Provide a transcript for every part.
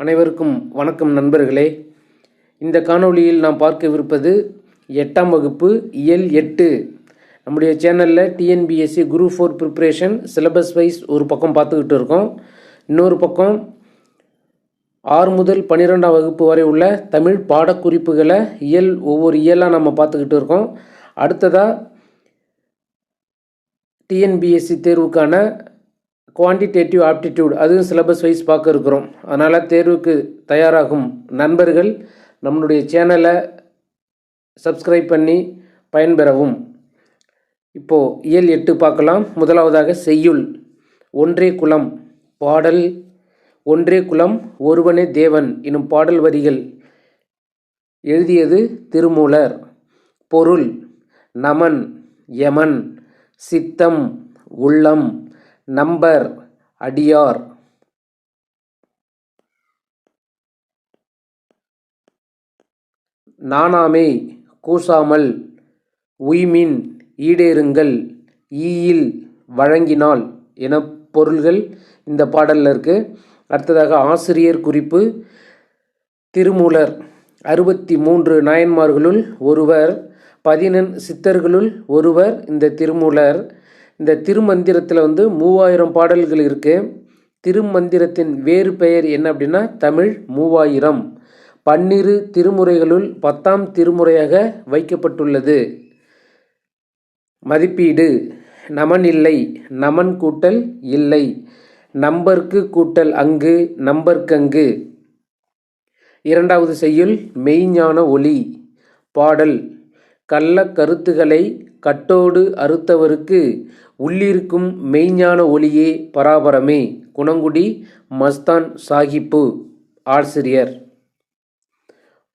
அனைவருக்கும் வணக்கம் நண்பர்களே. இந்த காணொளியில் நாம் பார்க்கவிருப்பது எட்டாம் வகுப்பு இயல் எட்டு. நம்முடைய சேனலில் TNPSC group four preparation syllabus wise ஒரு பக்கம் பார்த்துக்கிட்டு இருக்கோம். இன்னொரு பக்கம் ஆறு முதல் பன்னிரெண்டாம் வகுப்பு வரை உள்ள தமிழ் பாடக்குறிப்புகளை இயல் ஒவ்வொரு இயலாக நம்ம பார்த்துக்கிட்டு இருக்கோம். அடுத்ததாக டிஎன்பிஎஸ்சி தேர்வுக்கான குவான்டிடேட்டிவ் ஆப்டிடியூட் அதுவும் சிலபஸ் வைஸ் பார்க்க இருக்கிறோம் அதனால் தேர்வுக்கு தயாராகும் நண்பர்கள் நம்மளுடைய சேனலை சப்ஸ்கிரைப் பண்ணி பயன்பெறவும். இப்போது இயல் எட்டு பார்க்கலாம். முதலாவதாக செய்யுள் ஒன்றே குலம் பாடல் ஒன்றே குலம் ஒருவனே தேவன் எனும் பாடல் வரிகள். எழுதியது திருமூலர். பொருள் நமன் யமன் சித்தம் உள்ளம் நம்பர் அடியார். நாணாமே கூசாமல் உய்மின் ஈடேறுங்கள் ஈயில் வழங்கினால் என பொருள்கள் இந்த பாடலில் இருக்குது அடுத்ததாக ஆசிரியர் குறிப்பு திருமூலர். அறுபத்தி மூன்று நாயன்மார்களுள் ஒருவர் பதினெண் சித்தர்களுள் ஒருவர் இந்த திருமூலர். இந்த திருமந்திரத்தில் வந்து மூவாயிரம் பாடல்கள் இருக்குது திருமந்திரத்தின் வேறு பெயர் என்ன அப்படின்னா தமிழ் மூவாயிரம். பன்னிரு திருமுறைகளுள் பத்தாம் திருமுறையாக வைக்கப்பட்டுள்ளது. மதிப்பீடு. நமன் இல்லை நமன் கூட்டல் இல்லை. நம்பர்க்கு கூட்டல் அங்கு நம்பர்க்கங்கு இரண்டாவது செய்யுள் மெய்ஞான ஒளி. பாடல். கள்ள கருத்துக்களை கட்டோடு அறுத்தவருக்கு உள்ளிருக்கும் மெய்ஞான ஒளியே பராபரமே. குணங்குடி மஸ்தான் சாகிப்பு. ஆசிரியர்.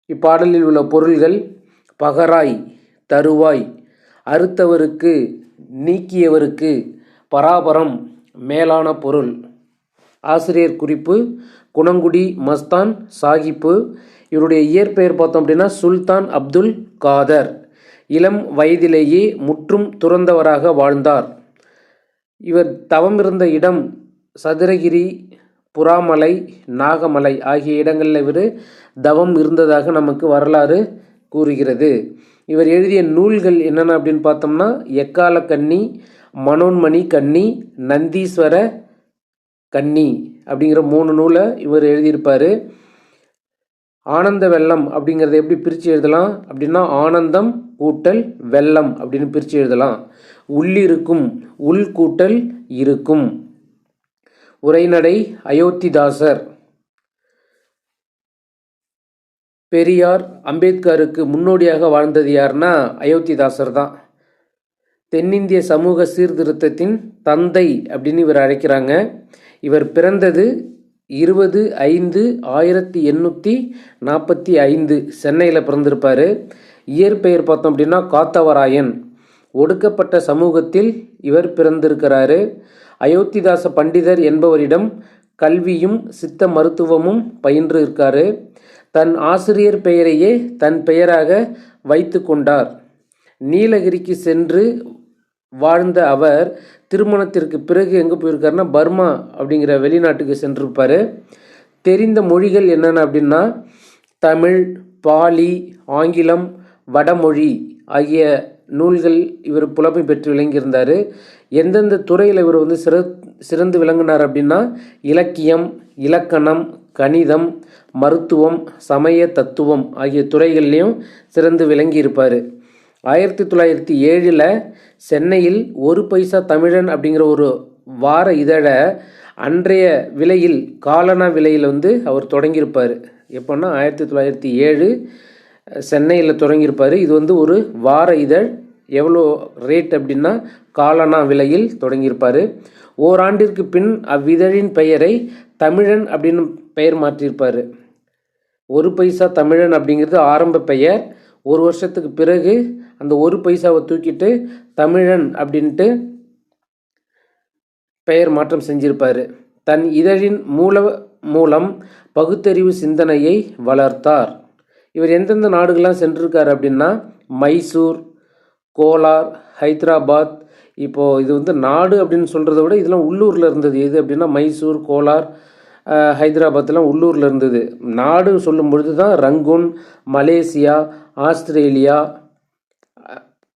இப்பாடலில் உள்ள பொருள்கள் பகராய் தருவாய் அறுத்தவருக்கு நீக்கியவருக்கு பராபரம் மேலான பொருள். ஆசிரியர் குறிப்பு குணங்குடி மஸ்தான் சாகிப்பு. இவருடைய இயற்பெயர் பார்த்தோம் அப்படின்னா சுல்தான் அப்துல் காதர். இளம் வயதிலேயே முற்றும் துறந்தவராக வாழ்ந்தார். இவர் தவம் இருந்த இடம் சதுரகிரி புறாமலை நாகமலை ஆகிய இடங்களில் இவர் தவம் இருந்ததாக நமக்கு வரலாறு கூறுகிறது. இவர் எழுதிய நூல்கள் என்னென்ன அப்படின்னு பார்த்தோம்னா எக்கால கன்னி மனோன்மணி கன்னி நந்தீஸ்வர கன்னி அப்படிங்கிற மூணு நூலை இவர் எழுதியிருப்பார். ஆனந்த வெள்ளம் அப்படிங்கிறத எப்படி பிரித்து எழுதலாம் அப்படின்னா ஆனந்தம் கூட்டல் வெள்ளம் அப்படின்னு பிரித்து எழுதலாம். உள்ளிருக்கும் உள்கூட்டல் இருக்கும். உரைநடை அயோத்திதாசர். பெரியார் அம்பேத்கருக்கு முன்னோடியாக வாழ்ந்தது யார்னா அயோத்திதாசர் தான். தென்னிந்திய சமூக சீர்திருத்தத்தின் தந்தை அப்படின்னு இவர் அழைக்கிறாங்க. இவர் பிறந்தது இருபது ஐந்து ஆயிரத்தி எண்ணூற்றி நாற்பத்தி ஐந்து சென்னையில் பிறந்திருப்பார். இயற்பெயர் பார்த்தோம் அப்படின்னா காத்தவராயன். ஒடுக்கப்பட்ட சமூகத்தில் இவர் பிறந்திருக்கிறாரு. அயோத்திதாச பண்டிதர் என்பவரிடம் கல்வியும் சித்த மருத்துவமும் பயின்று இருக்காரு. தன் ஆசிரியர் பெயரையே தன் பெயராக வைத்து கொண்டார். நீலகிரிக்கு சென்று வாழ்ந்த அவர் திருமணத்திற்கு பிறகு எங்கே போயிருக்காருன்னா பர்மா அப்படிங்கிற வெளிநாட்டுக்கு சென்றிருப்பார். தெரிந்த மொழிகள் என்னென்ன அப்படின்னா தமிழ் பாலி ஆங்கிலம் வடமொழி ஆகிய நூல்கள் இவர் புலமை பெற்று விளங்கியிருந்தார். எந்தெந்த துறையில் இவர் வந்து சிற சிறந்து விளங்கினார் அப்படின்னா இலக்கியம் இலக்கணம் கணிதம் மருத்துவம் சமய தத்துவம் ஆகிய துறைகள்லையும் சிறந்து விளங்கியிருப்பார். ஆயிரத்தி தொள்ளாயிரத்தி ஏழில் சென்னையில் ஒரு பைசா தமிழன் அப்படிங்கிற ஒரு வார இதழை அன்றைய விலையில் காலனா விலையில் வந்து அவர் தொடங்கியிருப்பார். எப்போன்னா ஆயிரத்தி தொள்ளாயிரத்தி ஏழு சென்னையில் தொடங்கியிருப்பார். இது வந்து ஒரு வார இதழ். எவ்வளோ ரேட் அப்படின்னா காலனா விலையில் தொடங்கியிருப்பார். ஓராண்டிற்கு பின் அவ்விதழின் பெயரை தமிழன் அப்படின்னு பெயர் மாற்றியிருப்பார். ஒரு பைசா தமிழன் அப்படிங்கிறது ஆரம்ப பெயர். ஒரு வருஷத்துக்கு பிறகு அந்த ஒரு பைசாவை தூக்கிட்டு தமிழன் அப்படின்ட்டு பெயர் மாற்றம் செஞ்சிருப்பார். தன் இதழின் மூல மூலம் பகுத்தறிவு சிந்தனையை வளர்த்தார். இவர் எந்தெந்த நாடுகள்லாம் சென்றிருக்காரு அப்படின்னா மைசூர் கோலார் ஹைதராபாத். இப்போது இது வந்து நாடு அப்படின்னு சொல்கிறத விட இதெல்லாம் உள்ளூரில் இருந்தது. எது அப்படின்னா மைசூர் கோலார் ஹைதராபாத்லாம் உள்ளூரில் இருந்தது. நாடு சொல்லும் பொழுது தான் ரங்கூன் மலேசியா ஆஸ்திரேலியா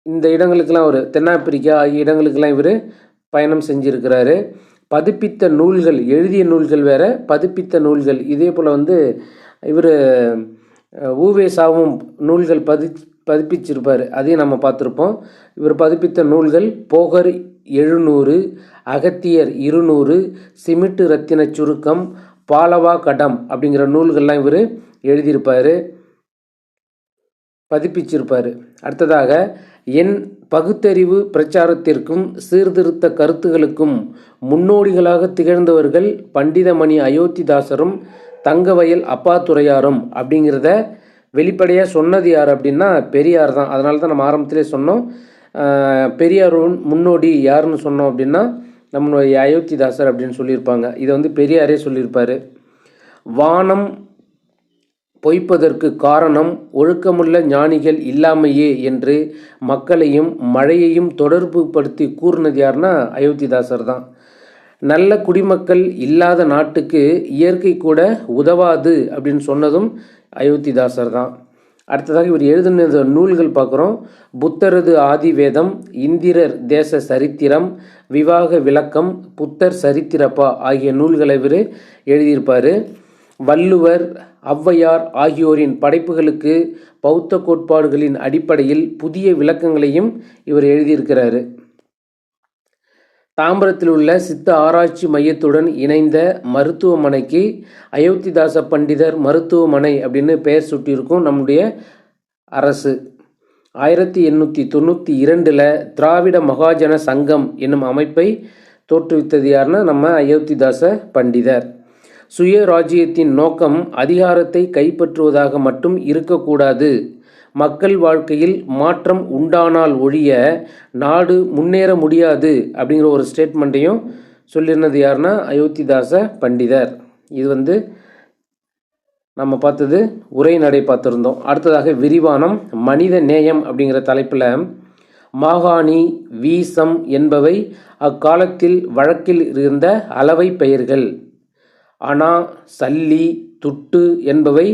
இந்த இடங்களுக்கெல்லாம் ஒரு தென்னாப்பிரிக்கா ஆகிய இடங்களுக்கெல்லாம் இவர் பயணம் செஞ்சுருக்கிறாரு. பதிப்பித்த நூல்கள் எழுதிய நூல்கள் வேறு பதிப்பித்த நூல்கள். இதே போல் வந்து இவர் ஊவேசாவும் நூல்கள் பதி பதிப்பிச்சிருப்பார். அதையும் நம்ம பார்த்துருப்போம். இவர் பதிப்பித்த நூல்கள் போகர் எழுநூறு அகத்தியர் இருநூறு சிமிட்டு ரத்தின சுருக்கம் பாலவா கடம் அப்படிங்கிற நூல்கள்லாம் இவர் எழுதியிருப்பார் பதிப்பிச்சிருப்பார். அடுத்ததாக என் பகுத்தறிவு பிரச்சாரத்திற்கும் சீர்திருத்த கருத்துகளுக்கும் முன்னோடிகளாக திகழ்ந்தவர்கள் பண்டிதமணி அயோத்திதாசரும் தங்கவயல் அப்பா துறையாரும் அப்படிங்கிறத வெளிப்படையாக சொன்னது யார் அப்படின்னா பெரியார் தான். அதனால தான் நம்ம ஆரம்பத்திலே சொன்னோம். ஆஹ், முன்னோடி யாருன்னு சொன்னோம் அப்படின்னா நம்மளுடைய அயோத்திதாசர் அப்படின்னு சொல்லியிருப்பாங்க. இதை வந்து பெரியாரே சொல்லியிருப்பார். வானம் பொய்ப்பதற்கு காரணம் ஒழுக்கமுள்ள ஞானிகள் இல்லாமையே என்று மக்களையும் மழையையும் தொடர்பு படுத்தி கூறினது யாருன்னா அயோத்திதாசர் தான். நல்ல குடிமக்கள் இல்லாத நாட்டுக்கு இயற்கை கூட உதவாது அப்படின்னு சொன்னதும் அயோத்திதாசர் தான். அடுத்ததாக இவர் எழுதின நூல்கள் பார்க்குறோம். புத்தரது ஆதிவேதம் இந்திரர் தேச சரித்திரம் விவாக விளக்கம் புத்தர் சரித்திரப்பா ஆகிய நூல்களை இவர் எழுதியிருப்பார். வள்ளுவர் ஔவையார் ஆகியோரின் படைப்புகளுக்கு பௌத்த கோட்பாடுகளின் அடிப்படையில் புதிய விளக்கங்களையும் இவர் எழுதியிருக்கிறாரு. தாம்பரத்தில் உள்ள சித்த ஆராய்ச்சி மையத்துடன் இணைந்த மருத்துவமனைக்கு அயோத்திதாச பண்டிதர் மருத்துவமனை அப்படின்னு பெயர் சுட்டியிருக்கும் நம்முடைய அரசு. ஆயிரத்தி எண்ணூற்றி தொண்ணூற்றி இரண்டில் திராவிட மகாஜன சங்கம் என்னும் அமைப்பை தோற்றுவித்தது யாருன்னா நம்ம அயோத்திதாச பண்டிதர். சுயராஜ்யத்தின் நோக்கம் அதிகாரத்தை கைப்பற்றுவதாக மட்டும் இருக்கக்கூடாது. மக்கள் வாழ்க்கையில் மாற்றம் உண்டானால் ஒழிய நாடு முன்னேற முடியாது அப்படிங்கிற ஒரு ஸ்டேட்மெண்ட்டையும் சொல்லியிருந்தது யாருன்னா அயோத்திதாச பண்டிதர். இது வந்து நம்ம பார்த்தது உரைநடை பார்த்துருந்தோம். அடுத்ததாக விரிவானம் மனித நேயம் அப்படிங்கிற தலைப்பில் மாகாணி வீசம் என்பவை அக்காலத்தில் வழக்கில் இருந்த அளவை பெயர்கள். அனா சல்லி துட்டு என்பவை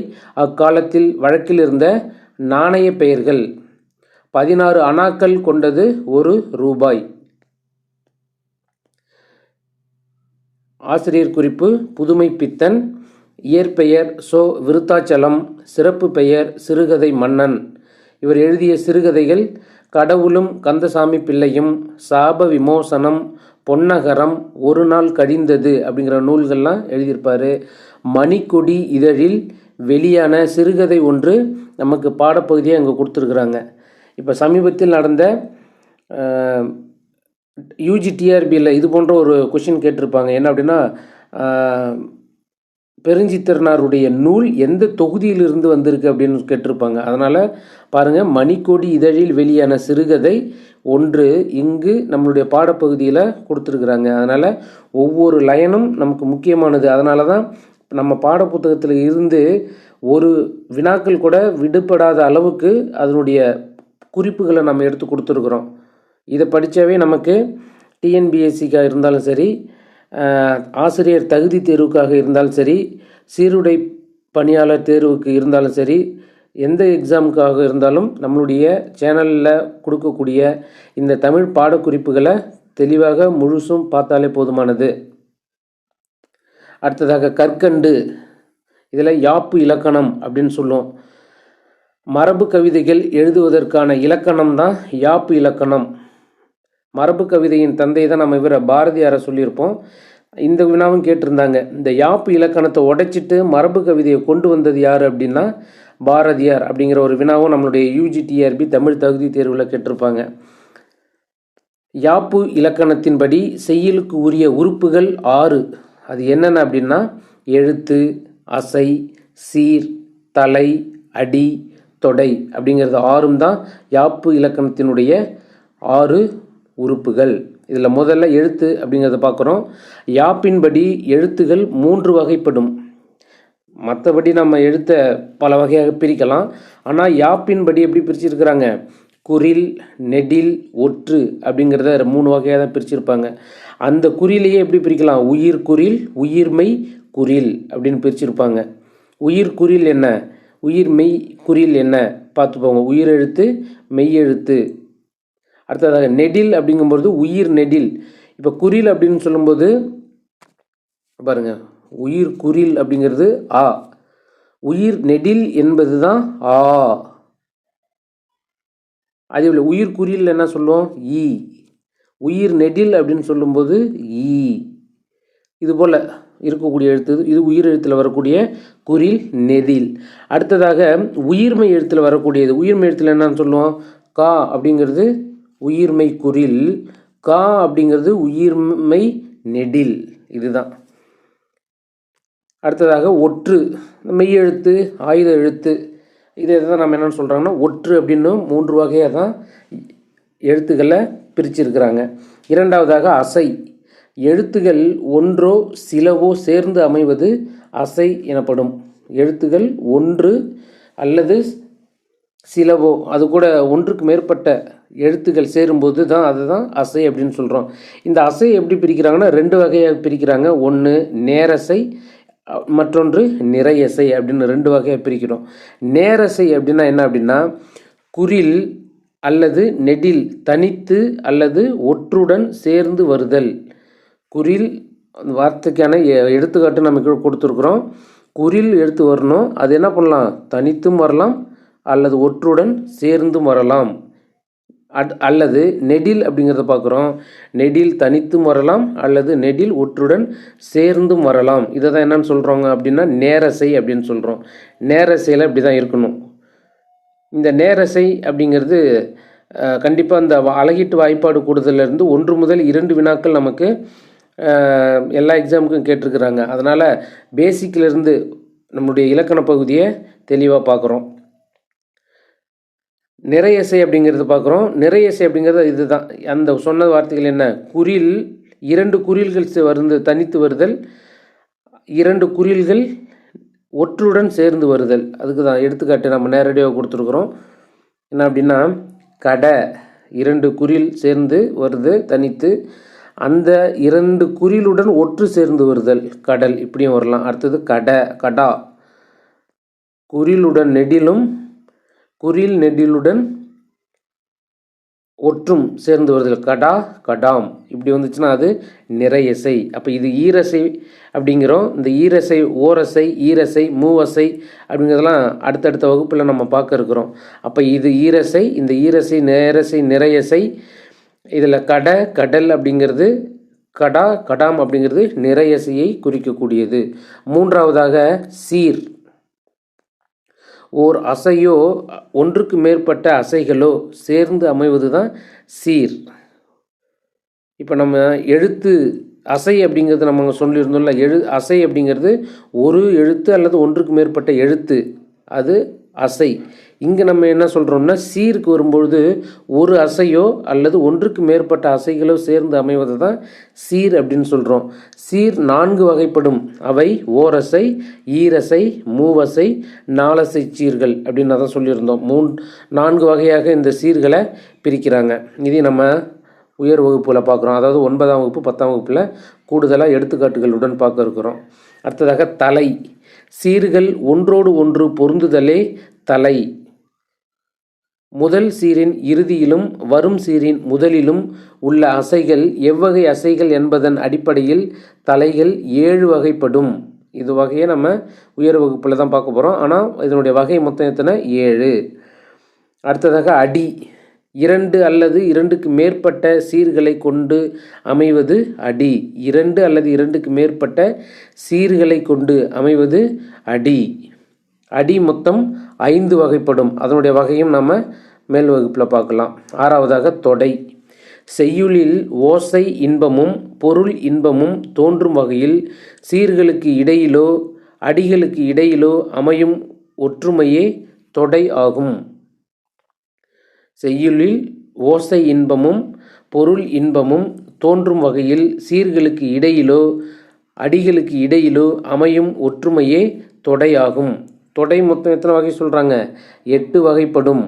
அக்காலத்தில் வழக்கில் இருந்த நாணய பெயர்கள் பதினாறு அணாக்கள் கொண்டது ஒரு ரூபாய். ஆசிரியர் குறிப்பு புதுமை பித்தன் இயற்பெயர் சோ விருத்தாச்சலம் சிறப்பு பெயர் சிறுகதை மன்னன். இவர் எழுதிய சிறுகதைகள் கடவுளும் கந்தசாமி பிள்ளையும் சாப விமோசனம் பொன்னகரம் ஒரு நாள் கழிந்தது அப்படிங்கிற நூல்கள்லாம் எழுதியிருப்பார். மணிக்கொடி இதழில் வெளியான சிறுகதை ஒன்று நமக்கு பாடப்பகுதியாக இங்கே கொடுத்துருக்குறாங்க. இப்போ சமீபத்தில் நடந்த யூஜி டிஆர்பியில் இது போன்ற ஒரு கொஷின் கேட்டிருப்பாங்க. என்ன அப்படின்னா பெருஞ்சித்திரனாருடைய நூல் எந்த தொகுதியிலிருந்து வந்திருக்கு அப்படின்னு கேட்டிருப்பாங்க. அதனால் பாருங்கள் மணிக்கொடி இதழில் வெளியான சிறுகதை ஒன்று இங்கு நம்மளுடைய பாடப்பகுதியில் கொடுத்துருக்குறாங்க. அதனால் ஒவ்வொரு லயனும் நமக்கு முக்கியமானது. அதனால தான் நம்ம பாடப்புத்தகத்தில் இருந்து ஒரு வினாக்கள் கூட விடுபடாத அளவுக்கு அதனுடைய குறிப்புகளை நம்ம எடுத்து கொடுத்துருக்குறோம். இதை படித்தாவே நமக்கு டிஎன்பிஎஸ்சிக்காக இருந்தாலும் சரி ஆசிரியர் தகுதி தேர்வுக்காக இருந்தாலும் சரி சீருடை பணியாளர் தேர்வுக்கு இருந்தாலும் சரி எந்த எக்ஸாமுக்காக இருந்தாலும் நம்மளுடைய சேனலில் கொடுக்கக்கூடிய இந்த தமிழ் பாடக்குறிப்புகளை தெளிவாக முழுசும் பார்த்தாலே போதுமானது. அடுத்ததாக கற்கண்டு. இதில் யாப்பு இலக்கணம் அப்படின்னு சொல்லுவோம். மரபு கவிதைகள் எழுதுவதற்கான இலக்கணம் தான் யாப்பு இலக்கணம். மரபு கவிதையின் தந்தை தான் நம்ம இவரை பாரதியாரை சொல்லியிருப்போம். இந்த வினாவும் கேட்டிருந்தாங்க. இந்த யாப்பு இலக்கணத்தை உடைச்சிட்டு மரபு கவிதையை கொண்டு வந்தது யார் அப்படின்னா பாரதியார் அப்படிங்கிற ஒரு வினாவும் நம்மளுடைய யூஜிடிஆர்பி தமிழ் தகுதி தேர்வில் கேட்டிருப்பாங்க. யாப்பு இலக்கணத்தின்படி செய்யலுக்கு உரிய உறுப்புகள் ஆறு. அது என்னென்ன அப்படின்னா எழுத்து அசை சீர் தலை அடி தொடை அப்படிங்கிறது ஆறும் தான் யாப்பு இலக்கணத்தினுடைய ஆறு உறுப்புகள். இதில் முதல்ல எழுத்து அப்படிங்கிறத பார்க்குறோம். யாப்பின்படி எழுத்துகள் மூன்று வகைப்படும். மற்றபடி நம்ம எழுத்த பல வகையாக பிரிக்கலாம். ஆனால் யாப்பின்படி எப்படி பிரிச்சிருக்கிறாங்க? குறில் நெடில் ஒற்று அப்படிங்கிறத மூணு வகையாக தான் பிரிச்சிருப்பாங்க. அந்த குறிலையே எப்படி பிரிக்கலாம்? உயிர் குறில் உயிர்மை குறில் அப்படின்னு பிரிச்சிருப்பாங்க. உயிர் குறில் என்ன? உயிர் மெய் குறில் என்ன? பார்த்துப்போங்க உயிர் எழுத்து மெய் எழுத்து. அடுத்ததாக நெடில் அப்படிங்கும்போது உயிர் நெடில். இப்போ குறில் அப்படின்னு சொல்லும்போது பாருங்க. உயிர் குறில் அப்படிங்கிறது ஆ. உயிர் நெடில் என்பது தான் ஆ. அதே போல் உயிர் குறியில் என்ன சொல்லுவோம்? ஈ. உயிர் நெடில் அப்படின்னு சொல்லும்போது ஈ. இது போல் இருக்கக்கூடிய எழுத்து இது உயிர் எழுத்தில் வரக்கூடிய குறில் நெதில். அடுத்ததாக உயிர்மை எழுத்தில் வரக்கூடியது. உயிர்மை எழுத்தில் என்னன்னு சொல்லுவோம்? கா அப்படிங்கிறது உயிர்மை குறில். கா அப்படிங்கிறது உயிர்மை நெடில். இதுதான். அடுத்ததாக ஒற்று. மெய்யெழுத்து ஆயுத எழுத்து. இதை தான் நம்ம என்னென்னு சொல்கிறாங்கன்னா ஒற்று அப்படின்னு மூன்று வகையாக தான் எழுத்துக்களை பிரிச்சிருக்கிறாங்க. இரண்டாவதாக அசை. எழுத்துகள் ஒன்றோ சிலவோ சேர்ந்து அமைவது அசை எனப்படும். எழுத்துகள் ஒன்று அல்லது சிலவோ அது கூட ஒன்றுக்கு மேற்பட்ட எழுத்துக்கள் சேரும்போது தான் அதை தான் அசை அப்படின்னு சொல்கிறோம் இந்த அசை எப்படி பிரிக்கிறாங்கன்னா ரெண்டு வகையாக பிரிக்கிறாங்க. ஒன்று நேரசை மற்றொன்று நிறையசை அப்படின்னு ரெண்டு வகையாக பிரிக்கிறோம். நேரசை அப்படின்னா என்ன அப்படின்னா குறில் அல்லது நெடில் தனித்து அல்லது ஒற்றுடன் சேர்ந்து வருதல். குறில் அந்த வார்த்தைக்கான எ- எடுத்துக்காட்டு நமக்கு கொடுத்துருக்குறோம். குறில் எடுத்து வரணும். அது என்ன பண்ணலாம்? தனித்தும் வரலாம் அல்லது ஒற்றுடன் சேர்ந்தும் வரலாம். அட் அல்லது நெடில் அப்படிங்கிறத பார்க்குறோம். நெடில் தனித்தும் வரலாம் அல்லது நெடில் ஒற்றுடன் சேர்ந்தும் வரலாம். இதை தான் என்னன்னு சொல்கிறோங்க அப்படின்னா நேரசை அப்படின்னு சொல்கிறோம் நேரசையில் இப்படி தான் இருக்கணும். இந்த நேரசை அப்படிங்கிறது கண்டிப்பாக அந்த வ- அழகீட்டு வாய்ப்பாடு கூடுதலிருந்து ஒன்று முதல் இரண்டு வினாக்கள் நமக்கு எல்லா எக்ஸாமுக்கும் கேட்டிருக்கிறாங்க. அதனால் பேசிக்கிலிருந்து நம்முடைய இலக்கண பகுதியை தெளிவாக பார்க்குறோம். நிறையசை அப்படிங்கிறது பார்க்குறோம். நிறையசை அப்படிங்கிறது இதுதான். அந்த சொன்ன வார்த்தைகள் என்ன? குறில் இரண்டு குறில்கள் சே- வந்து தனித்து வருதல். இரண்டு குறில்கள் ஒற்றுடன் சேர்ந்து வருதல். அதுக்கு தான் எடுத்துக்காட்டு நம்ம நேரடியாக கொடுத்துருக்குறோம். என்ன அப்படின்னா கடை இரண்டு குறில் சேர்ந்து வருது தனித்து. அந்த இரண்டு குறிலுடன் ஒற்று சேர்ந்து வருதல். கடல் இப்படியும் வரலாம். அடுத்தது கட கடா. குறிலுடன் நெடிலும் குறில் நெடிலுடன் ஒற்றும் சேர்ந்து வருதல். கடா கடாம். இப்படி வந்துச்சுன்னா அது நிறையசை. அப்போ இது ஈரசை அப்படிங்கிறோம். இந்த ஈரசை ஓரசை ஈரசை மூவசை அப்படிங்கிறதெல்லாம் அடுத்தடுத்த வகுப்பில் நம்ம பார்க்க இருக்கிறோம். அப்போ இது ஈரசை இந்த ஈரசை நேரசை நிறையசை இதில் கட கடல் அப்படிங்கிறது கடா கடாம் அப்படிங்கிறது நிறையசையை குறிக்கக்கூடியது. மூன்றாவதாக சீர். ஓர் அசையோ ஒன்றுக்கு மேற்பட்ட அசைகளோ சேர்ந்து அமைவது தான் சீர். இப்போ நம்ம எழுத்து அசை அப்படிங்கிறது நம்ம சொல்லியிருந்தோம்ல எழு அசை அப்படிங்கிறது ஒரு எழுத்து அல்லது ஒன்றுக்கு மேற்பட்ட எழுத்து. அது அசை. இங்கே நம்ம என்ன சொல்கிறோம்னா சீருக்கு வரும்பொழுது ஒரு அசையோ அல்லது ஒன்றுக்கு மேற்பட்ட அசைகளோ சேர்ந்து அமைவது தான் சீர் அப்படின்னு சொல்கிறோம் சீர் நான்கு வகைப்படும். அவை ஓரசை ஈரசை மூவசை நாலசை சீர்கள் அப்படின்னு தான் சொல்லியிருந்தோம். மூன் நான்கு வகையாக இந்த சீர்களை பிரிக்கிறாங்க. இதை நம்ம உயர் வகுப்பில் பார்க்குறோம். அதாவது ஒன்பதாம் வகுப்பு பத்தாம் வகுப்பில் கூடுதலாக எடுத்துக்காட்டுகளுடன் பார்க்க இருக்கிறோம். அடுத்ததாக தலை. சீர்கள் ஒன்றோடு ஒன்று பொருந்துதலே தலை. முதல் சீரின் இறுதியிலும் வரும் சீரின் முதலிலும் உள்ள அசைகள் எவ்வகை அசைகள் என்பதன் அடிப்படையில் தலைகள் ஏழு வகைப்படும். இது வகையை நம்ம உயர் வகுப்பில் தான் பார்க்க போகிறோம் ஆனால் இதனுடைய வகை மொத்தம் எத்தனை? ஏழு. அடுத்ததாக அடி. இரண்டு அல்லது இரண்டுக்கு மேற்பட்ட சீர்களை கொண்டு அமைவது அடி. இரண்டு அல்லது இரண்டுக்கு மேற்பட்ட சீர்களை கொண்டு அமைவது அடி. அடி மொத்தம் ஐந்து வகைப்படும். அதனுடைய வகையும் நம்ம மேல் வகுப்பில் பார்க்கலாம். ஆறாவதாக தொடை. செய்யுளில் ஓசை இன்பமும் பொருள் இன்பமும் தோன்றும் வகையில் சீர்களுக்கு இடையிலோ அடிகளுக்கு இடையிலோ அமையும் ஒற்றுமையே தொடை ஆகும். செய்யுளில் ஓசை இன்பமும் பொருள் இன்பமும் தோன்றும் வகையில் சீர்களுக்கு இடையிலோ அடிகளுக்கு இடையிலோ அமையும் ஒற்றுமையே தொடையாகும். தொடை மொத்தம் எத்தனை வகை சொல்கிறாங்க எட்டு வகைப்படும்.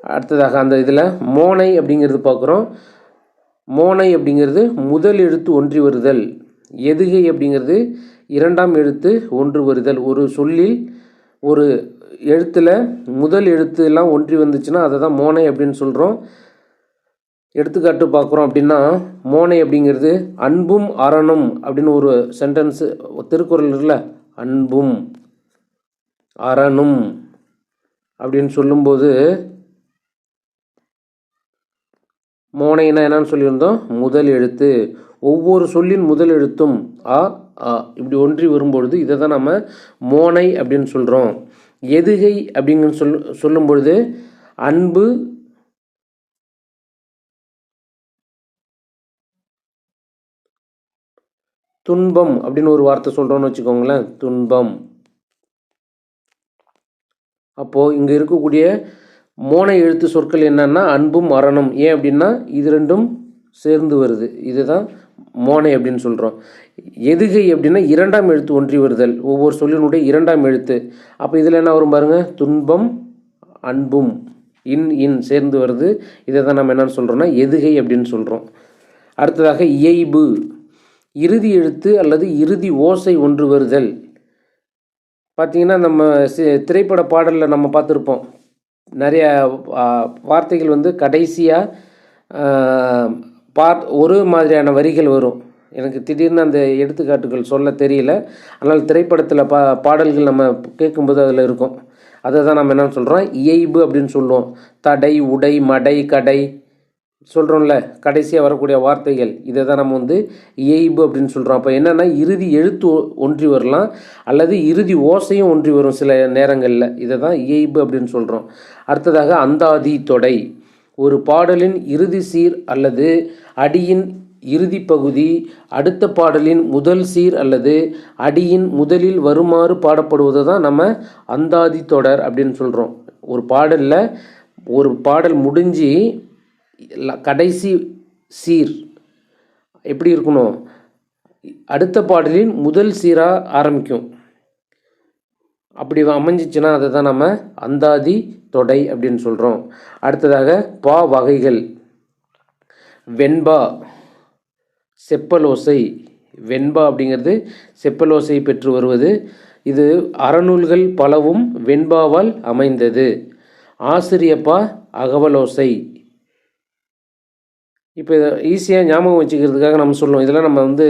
அடுத்ததாக அந்த இதில் மோனை அப்படிங்கிறது பார்க்குறோம். மோனை அப்படிங்கிறது முதல் எழுத்து ஒன்றி வருதல். எதுகை அப்படிங்கிறது இரண்டாம் எழுத்து ஒன்று வருதல். ஒரு சொல்லில் ஒரு எழுத்தில் முதல் எழுத்து எல்லாம் ஒன்றி வந்துச்சுன்னா அதை தான் மோனை அப்படின்னு சொல்கிறோம் எடுத்துக்காட்டு பார்க்குறோம் அப்படின்னா மோனை அப்படிங்கிறது அன்பும் அறனும் அப்படின்னு ஒரு சென்டென்ஸு திருக்குறள் இருக்குல்ல அன்பும் அறனும் அப்படின்னு சொல்லும்போது மோனைனா என்னன்னு சொல்லியிருந்தோம்? முதல் எழுத்து. ஒவ்வொரு சொல்லின் முதல் எழுத்தும் ஆ ஆ இப்படி ஒன்றி வரும்பொழுது இதை தான் நம்ம மோனை அப்படின்னு சொல்கிறோம் எதுகை அப்படிங்கிற சொல் சொல்லும் பொழுது அன்பு துன்பம் அப்படின்னு ஒரு வார்த்தை சொல்கிறோன்னு வச்சுக்கோங்களேன். துன்பம். அப்போது இங்கே இருக்கக்கூடிய மோனை எழுத்து சொற்கள் என்னன்னா அன்பும் மரணம். ஏன் அப்படின்னா இது ரெண்டும் சேர்ந்து வருது. இதுதான் மோனை அப்படின்னு சொல்கிறோம் எதுகை அப்படின்னா இரண்டாம் எழுத்து ஒன்றி வருதல். ஒவ்வொரு சொல்லினுடைய இரண்டாம் எழுத்து. அப்போ இதில் என்ன வரும் பாருங்க? துன்பம் அன்பும் இன் இன் சேர்ந்து வருது. இதை தான் நம்ம என்னென்னு சொல்கிறோம்னா எதுகை அப்படின்னு சொல்கிறோம் அடுத்ததாக இயைபு. இறுதி எழுத்து அல்லது இறுதி ஓசை ஒன்று வருதல். பார்த்திங்கன்னா நம்ம சி- திரைப்பட பாடலில் நம்ம பார்த்துருப்போம். நிறைய வார்த்தைகள் வந்து கடைசியாக பார் ஒரு மாதிரியான வரிகள் வரும். எனக்கு திடீர்னு அந்த எடுத்துக்காட்டுகள் சொல்ல தெரியல. ஆனால் திரைப்படத்தில் பா பாடல்கள் நம்ம கேட்கும்போது அதில் இருக்கும். அதை தான் நம்ம என்ன சொல்கிறோம் இயைபு அப்படின்னு சொல்லுவோம். தடை உடை மடை கடை சொல்கிறோம்ல கடைசியாக வரக்கூடிய வார்த்தைகள். இதை தான் நம்ம வந்து இயைபு அப்படின்னு சொல்கிறோம் அப்போ என்னென்னா இறுதி எழுத்து ஒன்றி வரலாம். அல்லது இறுதி ஓசையும் ஒன்றி வரும் சில நேரங்களில். இதை தான் இயைபு அப்படின்னு சொல்கிறோம் அடுத்ததாக அந்தாதி தொடை. ஒரு பாடலின் இறுதி சீர் அல்லது அடியின் இறுதி பகுதி அடுத்த பாடலின் முதல் சீர் அல்லது அடியின் முதலில் வருமாறு பாடப்படுவதை தான் நம்ம அந்தாதி தொடர் அப்படின்னு சொல்கிறோம் ஒரு பாடலில் ஒரு பாடல் முடிஞ்சு கடைசி சீர் எப்படி இருக்கணும்? அடுத்த பாடலின் முதல் சீராக ஆரம்பிக்கும். அப்படி அமைஞ்சிச்சுன்னா அதை தான் நம்ம அந்தாதி தொடை அப்படின்னு சொல்கிறோம் அடுத்ததாக பா வகைகள். வெண்பா செப்பலோசை. வெண்பா அப்படிங்கிறது செப்பலோசை பெற்று வருவது. இது அறநூல்கள் பலவும் வெண்பாவால் அமைந்தது. ஆசிரியப்பா அகவலோசை. இப்போ ஈஸியாக ஞாபகம் வச்சுக்கிறதுக்காக நம்ம சொல்லுவோம் இதெல்லாம் நம்ம வந்து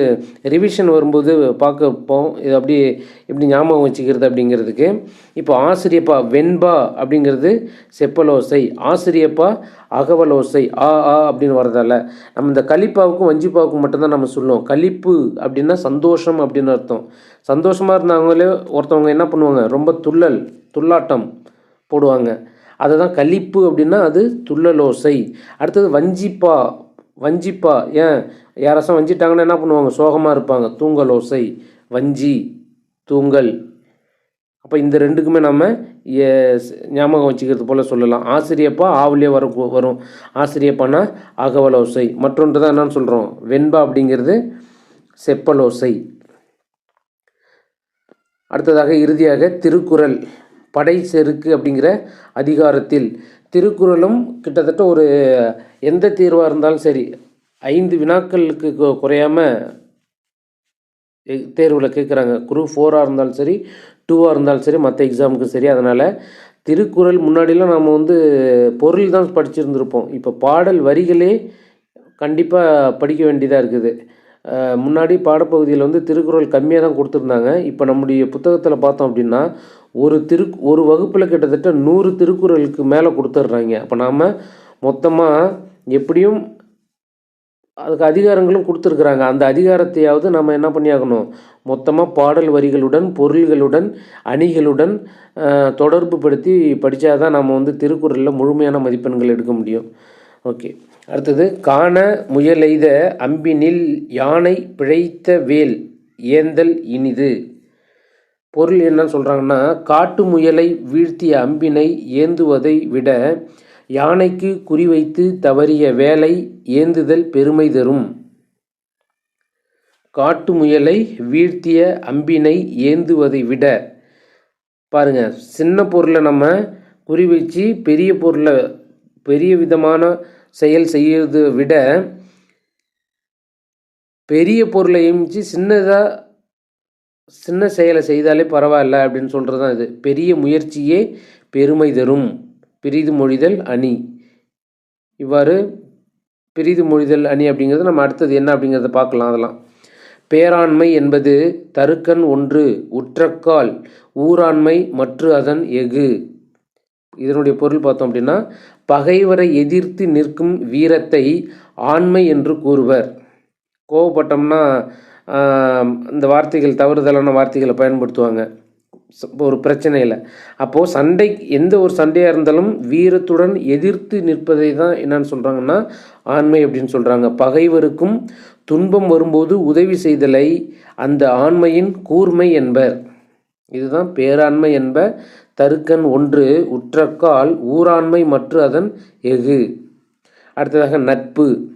ரிவிஷன் வரும்போது பார்க்கப்போம். இது அப்படி எப்படி ஞாபகம் வச்சுக்கிறது அப்படிங்கிறதுக்கு. இப்போ ஆசிரியப்பா வெண்பா அப்படிங்கிறது செப்பலோசை. ஆசிரியப்பா அகவலோசை. ஆ ஆ அப்படின்னு வரதால நம்ம இந்த கலிப்பாவுக்கும் வஞ்சிப்பாவுக்கும் மட்டும்தான் நம்ம சொல்லுவோம். கலிப்பு அப்படின்னா சந்தோஷம் அப்படின்னு அர்த்தம். சந்தோஷமாக இருந்தவங்களே ஒருத்தவங்க என்ன பண்ணுவாங்க? ரொம்ப துள்ளல் துள்ளாட்டம் போடுவாங்க. அதை தான் கலிப்பு அப்படின்னா அது துள்ளலோசை. அடுத்தது வஞ்சிப்பா வஞ்சிப்பா. ஏன்? யாராச்சும் வஞ்சிட்டாங்கன்னா என்ன பண்ணுவாங்க? சோகமாக இருப்பாங்க. தூங்கல் ஓசை வஞ்சி தூங்கல். அப்போ இந்த ரெண்டுக்குமே நம்ம ஞாபகம் வச்சுக்கிறது போல் சொல்லலாம். ஆசிரியப்பா ஆவிலே வர வரும். ஆசிரியப்பானா அகவலோசை மற்றொன்று தான் என்னன்னு சொல்கிறோம் வெண்பா அப்படிங்கிறது செப்பலோசை அடுத்ததாக இறுதியாக திருக்குறள். படை செருக்கு அப்படிங்கிற அதிகாரத்தில் திருக்குறளும் கிட்டத்தட்ட ஒரு எந்த தீர்வாக இருந்தாலும் சரி ஐந்து வினாக்களுக்கு குறையாமல் தேர்வில் கேட்குறாங்க குரூப் ஃபோராக இருந்தாலும் சரி டூவாக இருந்தாலும் சரி மற்ற எக்ஸாமுக்கு சரி. அதனால் திருக்குறள் முன்னாடிலாம் நம்ம வந்து பொருள் தான் படிச்சிருந்திருப்போம். இப்போ பாடல் வரிகளே கண்டிப்பாக படிக்க வேண்டியதாக இருக்குது. முன்னாடி பாடப்பகுதியில் வந்து திருக்குறள் கம்மியாக தான் கொடுத்துருந்தாங்க. இப்போ நம்முடைய புத்தகத்தில் பார்த்தோம் அப்படின்னா ஒரு திரு ஒரு வகுப்பில் கிட்டத்தட்ட நூறு திருக்குறளுக்கு மேலே கொடுத்துட்றாங்க அப்போ நாம் மொத்தமாக எப்படியும் அதுக்கு அதிகாரங்களும் கொடுத்துருக்குறாங்க. அந்த அதிகாரத்தையாவது நம்ம என்ன பண்ணியாகணும்? மொத்தமாக பாடல் வரிகளுடன் பொருள்களுடன் அணிகளுடன் தொடர்பு படுத்தி படித்தாதான் நம்ம வந்து திருக்குறளில் முழுமையான மதிப்பெண்கள் எடுக்க முடியும். ஓகே. அடுத்தது காண முயலெய்த அம்பினில் யானை பிழைத்த வேல் ஏந்தல் இனிது. பொருள் என்னன்னு சொல்கிறாங்கன்னா காட்டு முயலை வீழ்த்திய அம்பினை ஏந்துவதை விட யானைக்கு குறிவைத்து தவறிய வேலை ஏந்துதல் பெருமை தரும். காட்டு முயலை வீழ்த்திய அம்பினை ஏந்துவதை விட பாருங்கள் சின்ன பொருளை நம்ம குறி வச்சு பெரிய பொருளை பெரிய விதமான செயல் செய்யறதை விட பெரிய பொருளை எமிச்சு சின்னதாக சின்ன செயலை செய்தாலே பரவாயில்ல அப்படின்னு சொல்கிறது தான் இது. பெரிய முயற்சியே பெருமை தரும். பிரிது மொழிதல் அணி. இவ்வாறு பிரிது மொழிதல் அணி அப்படிங்கிறது நம்ம அடுத்தது என்ன அப்படிங்கிறத பார்க்கலாம் அதெல்லாம். பேராண்மை என்பது தருக்கன் ஒன்று உற்றக்கால் ஊராண்மை மற்ற அதன் எஃகு. இதனுடைய பொருள் பார்த்தோம் அப்படின்னா பகைவரை எதிர்த்து நிற்கும் வீரத்தை ஆண்மை என்று கூறுவர். கோவப்பட்டோம்னா இந்த வார்த்தைகள் தவறுதலான வார்த்தைகளை பயன்படுத்துவாங்க. ஒரு பிரச்சனையில். அப்போது சண்டை எந்த ஒரு சண்டையாக இருந்தாலும் வீரத்துடன் எதிர்த்து நிற்பதை தான் என்னன்னு சொல்கிறாங்கன்னா ஆண்மை அப்படின்னு சொல்கிறாங்க பகைவருக்கும் துன்பம் வரும்போது உதவி செய்தலை அந்த ஆண்மையின் கூர்மை என்பர். இதுதான் பேராண்மை என்ப தருக்கன் ஒன்று உற்றக்கால் ஊராண்மை மற்ற அதன் எஃகு. அடுத்ததாக நட்பு.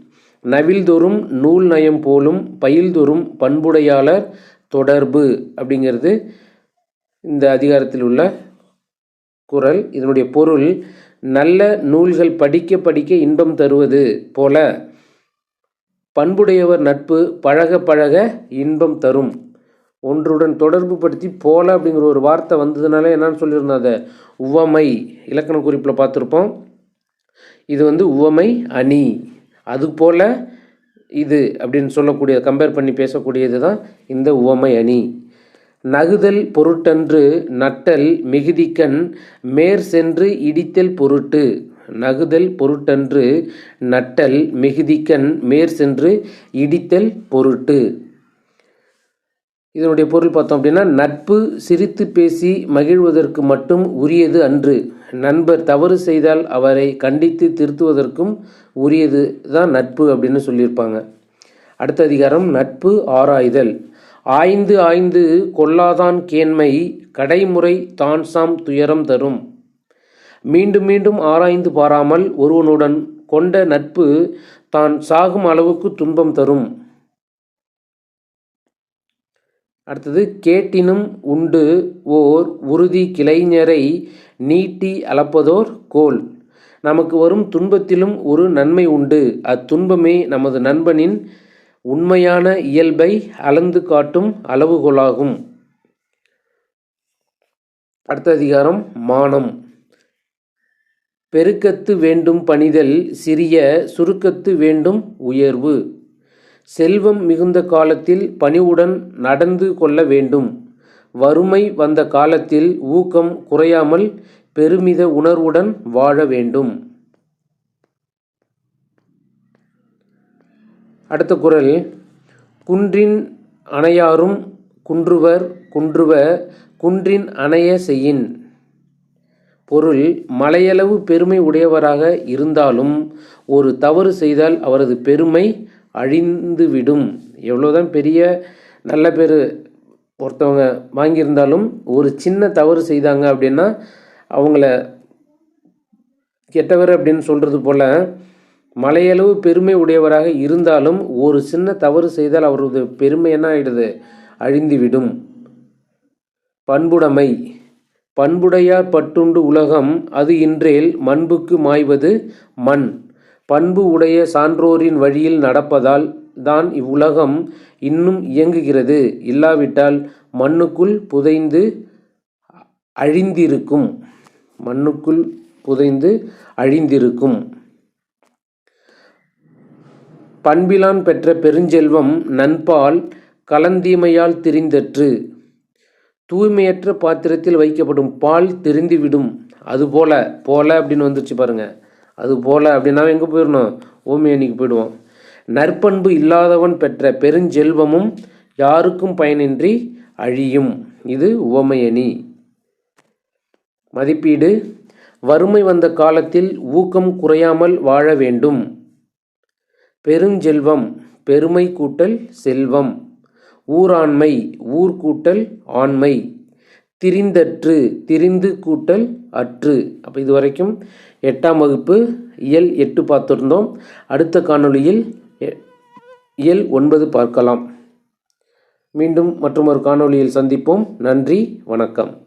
நவில்தொறும் நூல் நயம் போலும் பயில்தொறும் பண்புடையாளர் தொடர்பு அப்படிங்கிறது இந்த அதிகாரத்தில் உள்ள குரல். இதனுடைய பொருள் நல்ல நூல்கள் படிக்க படிக்க இன்பம் தருவது போல பண்புடையவர் நட்பு பழக பழக இன்பம் தரும். ஒன்றுடன் தொடர்பு படுத்தி போல அப்படிங்கிற ஒரு வார்த்தை வந்ததுனால என்னன்னு சொல்லியிருந்தோம் அதை. உவமை இலக்கண குறிப்பில் பார்த்துருப்போம். இது வந்து உவமை அணி. அது போல் இது அப்படின்னு சொல்லக்கூடிய கம்பேர் பண்ணி பேசக்கூடியது தான் இந்த உவமை அணி. நகுதல் பொருட்டன்று நட்டல் மிகுதிக்கண் மேற் சென்று இடித்தல் பொருட்டு. நகுதல் பொருட்டன்று நட்டல் மிகுதிக்கண் மேற் சென்று இடித்தல் பொருட்டு. இதனுடைய பொருள் பார்த்தோம் அப்படின்னா நட்பு சிரித்து பேசி மகிழ்வதற்கு மட்டும் உரியது அன்று. நண்பர் தவறு செய்தால் அவரை கண்டித்து திருத்துவதற்கும் உரியது தான் நட்பு அப்படின்னு சொல்லியிருப்பாங்க. அடுத்த அதிகாரம் நட்பு ஆராய்தல். ஆய்ந்து ஆய்ந்து கொல்லாதான் கேண்மை கடைமுறை தான் சாம் துயரம் தரும். மீண்டும் மீண்டும் ஆராய்ந்து பாராமல் ஒருவனுடன் கொண்ட நட்பு தான் சாகும் அளவுக்கு துன்பம் தரும். அடுத்தது கேட்டினும் உண்டு ஓர் உறுதி கிளைஞரை நீட்டி அளப்பதோர் கோல். நமக்கு வரும் துன்பத்திலும் ஒரு நன்மை உண்டு. அத்துன்பமே நமது நண்பனின் உண்மையான இயல்பை அளந்து காட்டும் அளவுகோலாகும். அடுத்த அதிகாரம் மானம். பெருக்கத்து வேண்டும் பணிதல் சிறிய சுருக்கத்து வேண்டும் உயர்வு. செல்வம் மிகுந்த காலத்தில் பணிவுடன் நடந்து கொள்ள வேண்டும். வறுமை வந்த காலத்தில் ஊக்கம் குறையாமல் பெருமித உணர்வுடன் வாழ வேண்டும். அடுத்த குரல். குன்றின் அணையாரும் குன்றுவர் குன்றுவ குன்றின் அணைய செய்யின். பொருள் மலையளவு பெருமை உடையவராக இருந்தாலும் ஒரு தவறு செய்தால் அவரது பெருமை அழிந்து விடும் எவ்வளோதான் பெரிய நல்ல பேர் ஒருத்தவங்க வாங்கியிருந்தாலும் ஒரு சின்ன தவறு செய்தாங்க அப்படின்னா அவங்கள கெட்டவர் அப்படின்னு சொல்கிறது போல் மலையளவு பெருமை உடையவராக இருந்தாலும் ஒரு சின்ன தவறு செய்தால் அவரது பெருமை என்ன ஆகிடுது அழிந்துவிடும். பண்புடைமை. பண்புடையார் பட்டுண்டு உலகம் அது இன்றேல் மண்புக்கு மாய்வது மண். பண்பு உடைய சான்றோரின் வழியில் நடப்பதால் தான் இவ்வுலகம் இன்னும் இயங்குகிறது. இல்லாவிட்டால் மண்ணுக்குள் புதைந்து அழிந்திருக்கும். மண்ணுக்குள் புதைந்து அழிந்திருக்கும். பண்பிலான் பெற்ற பெருஞ்செல்வம் நண்பால் கலந்தீமையால் திரிந்தற்று. தூய்மையற்ற பாத்திரத்தில் வைக்கப்படும் பால் திரிந்துவிடும். அதுபோல போல அப்படின்னு வந்துருச்சு பாருங்கள் அது போல அப்படின்னா எங்கே போயிடணும் ஓமியனிக்கு போயிடுவோம். நற்பண்பு இல்லாதவன் பெற்ற பெருஞ்செல்வமும் யாருக்கும் பயனின்றி அழியும். இது உவமையணி மதிப்பீடு. வறுமை வந்த காலத்தில் ஊக்கம் குறையாமல் வாழ வேண்டும். பெருஞ்செல்வம் பெருமை கூட்டல் செல்வம். ஊராண்மை ஊர் கூட்டல் ஆண்மை. திரிந்தற்று திரிந்து கூட்டல் அற்று. அப்போ இது வரைக்கும் எட்டாம் வகுப்பு இயல் எட்டு பார்த்துருந்தோம். அடுத்த காணொளியில் எ- இயல் ஒன்பது பார்க்கலாம். மீண்டும் மற்றொரு காணொளியில் சந்திப்போம். நன்றி வணக்கம்.